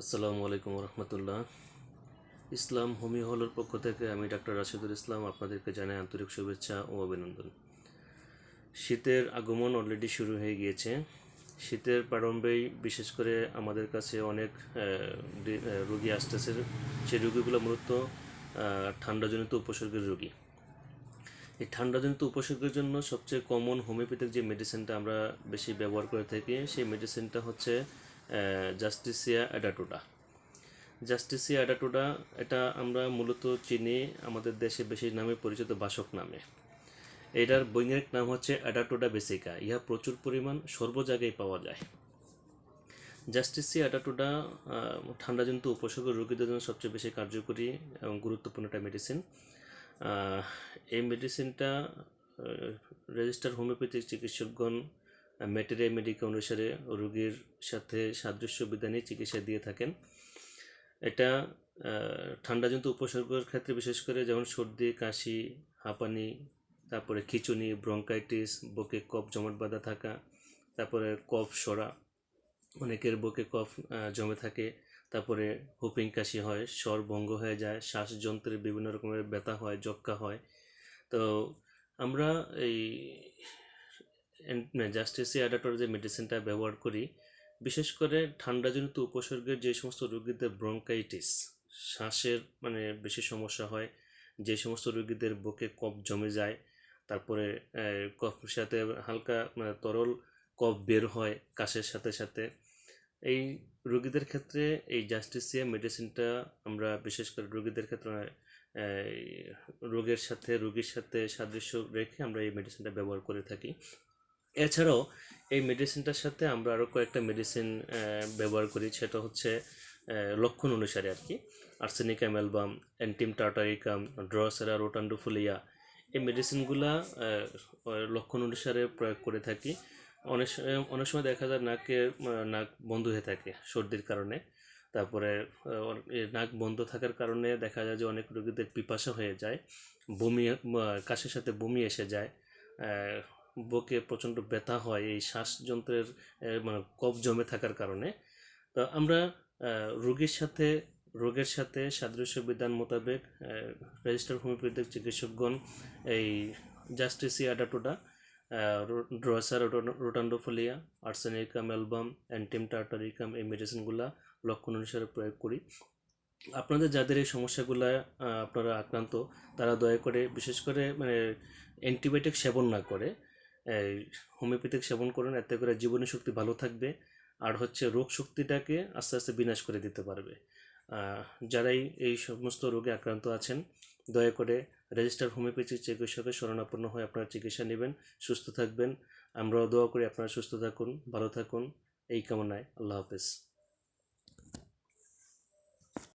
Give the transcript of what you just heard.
আসসালামু আলাইকুম রহমতুল্লাহ ইসলাম হোমি হলের পক্ষ থেকে আমি ডাক্তার রাশিদুল ইসলাম আপনাদেরকে জানাই আন্তরিক শুভেচ্ছা ও অভিনন্দন। শীতের আগমন অলরেডি শুরু হয়ে গিয়েছে। শীতের প্রারম্ভেই বিশেষ করে আমাদের কাছে অনেক রোগী আসতেছে। সেই রোগীগুলো মূলত ঠান্ডাজনিত উপসর্গের রোগী। এই ঠান্ডাজনিত উপসর্গের জন্য সবচেয়ে কমন হোমিওপ্যাথিক যে মেডিসিনটা আমরা বেশি ব্যবহার করে থাকি, সেই মেডিসিনটা হচ্ছে জাস্টিসিয়া অ্যাডাটোডা জাস্টিসিয়া অ্যাডাটোডা এটা আমরা মূলত চিনি আমাদের দেশে বেশি নামে পরিচিত বাসক নামে। এটার বৈজ্ঞানিক নাম হচ্ছে অ্যাডাটোডা বেসিকা ইহা প্রচুর পরিমাণ সর্ব জায়গায় পাওয়া যায়। জাস্টিসি অ্যাডাটোডা ঠান্ডাজনিত উপসর্গ রোগীদের জন্য সবচেয়ে বেশি কার্যকরী এবং গুরুত্বপূর্ণ একটা মেডিসিন এই মেডিসিনটা রেজিস্টার হোমিওপ্যাথিক চিকিৎসকগণ ম্যাটেরিয়া মেডিকা অনুসারে রোগীর সাথে সাদৃশ্য বিধানে চিকিৎসা দিয়ে থাকেন। এটা ঠান্ডাজনিত উপসর্গের ক্ষেত্রে বিশেষ করে যেমন সর্দি, কাশি, হাঁপানি, তারপরে খিচুনি, ব্রঙ্কাইটিস, বুকে কফ, জমাট বাঁধা থাকা, তারপরে কফ সরা, অনেকের বুকে কফ জমে থাকে, তারপরে হুপিং কাশি হয়, স্বর ভঙ্গ হয়ে যায় শ্বাসযন্ত্রের বিভিন্ন রকমের ব্যথা হয় যক্কা হয়। তো আমরা এই জাস্টিসি অ্যাডাটর যে মেডিসিনটা ব্যবহার করি, বিশেষ করে ঠান্ডাজনিত উপসর্গের যে সমস্ত রোগীদের ব্রঙ্কাইটিস শ্বাসের মানে বেশি সমস্যা হয়, যে সমস্ত রোগীদের বুকে কফ জমে যায়, তারপরে কফের সাথে হালকা মানে তরল কফ বের হয় কাশের সাথে সাথে। এই রোগীদের ক্ষেত্রে এই জাস্টিসিয়া মেডিসিনটা আমরা বিশেষ করে রোগীদের ক্ষেত্রে রোগের সাথে, রোগীর সাথে সাদৃশ্য রেখে আমরা এই মেডিসিনটা ব্যবহার করে থাকি। এছাড়াও এই মেডিসিনটার সাথে আমরা আরও কয়েকটা মেডিসিন ব্যবহার করি। সেটা হচ্ছে লক্ষণ অনুসারে আর কি। আর্সেনিকাম অ্যালবাম অ্যান্টিম টার্টারিকাম ড্রসেরা রোটান্ডোফোলিয়া এই মেডিসিনগুলা লক্ষণ অনুসারে প্রয়োগ করে থাকি। অনেক অনেক সময় দেখা যায় আহ, নাক বন্ধ হয়ে থাকে সর্দির কারণে। তারপরে নাক বন্ধ থাকার কারণে দেখা যায় যে অনেক রোগীদের পিপাসা হয়ে যায় বমি কাশির সাথে বমি এসে যায় বুকে প্রচণ্ড ব্যথা হয়, এই শ্বাসযন্ত্রের মানে কফ জমে থাকার কারণে। তো আমরা রোগীর সাথে, রোগের সাথে সাদৃশ্য বিধান মোতাবেক রেজিস্টার হোমিওপ্যাথিক চিকিৎসকগণ এই Justicia Adhatoda Drosera rotundifolia arsenicum album antim tartaricum এই মেডিসিনগুলা লক্ষণ অনুসারে প্রয়োগ করি। আপনাদের যাদের এই সমস্যাগুলো আপনারা আক্রান্ত, তারা দয়া করে, বিশেষ করে মানে অ্যান্টিবায়োটিক সেবন না করে হোমিওপ্যাথিক সেবন করুন, এতে করে জীবনী শক্তি ভালো থাকবে আর হচ্ছে রোগ শক্তিটাকে আস্তে আস্তে বিনাশ করে দিতে পারবে। যারাই এই সমস্ত রোগে আক্রান্ত আছেন, দয়া করে রেজিস্টার হোমিওপ্যাথি চিকিৎসকের শরণাপন্ন হয়ে আপনারা চিকিৎসা নেবেন, সুস্থ থাকবেন। আমরাও দোয়া করি আপনারা সুস্থ থাকুন, ভালো থাকুন। এই কামনায় আল্লাহ হাফেজ।